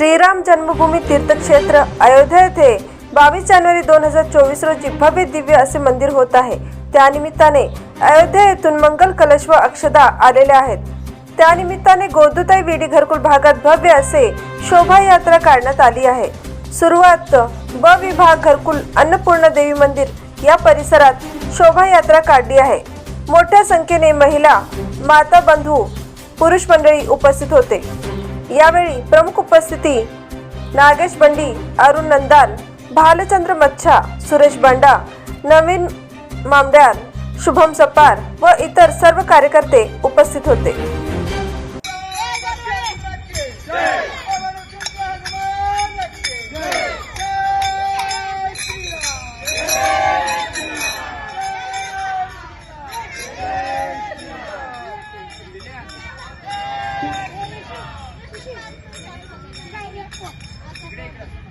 श्रीराम जन्मभूमी तीर्थक्षेत्र अयोध्या येथे बावीस जानेवारी दोन हजार चोवीस रोजी भव्य दिव्य असे मंदिर होत आहे. त्यानिमित्ताने अयोध्या येथून मंगल कलश व अक्षदा आलेल्या आहेत. त्यानिमित्ताने गोदुताई विडी घरकुल भागात भव्य असे शोभायात्रा काढण्यात आली आहे. सुरुवात ब विभाग घरकुल अन्नपूर्णा देवी मंदिर या परिसरात शोभायात्रा काढली आहे. मोठ्या संख्येने महिला माता बंधू पुरुष मंडळी उपस्थित होते. यावेळी प्रमुख उपस्थिती नागेश बंडी अरुण नंदान भालचंद्र मच्छा सुरेश बंडा नवीन मामड्यार शुभम सपार व इतर सर्व कार्यकर्ते उपस्थित होते. Grande.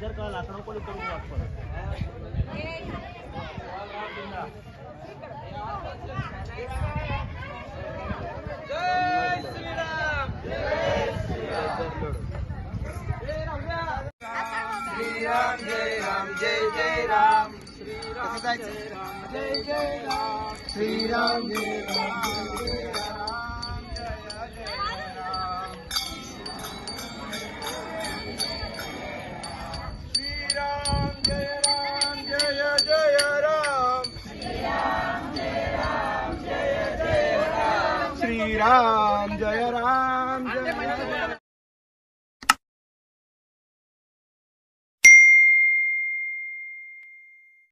जर का लाकडं कोणी करून वापर श्रीराम રામ જય રામ જય રામ.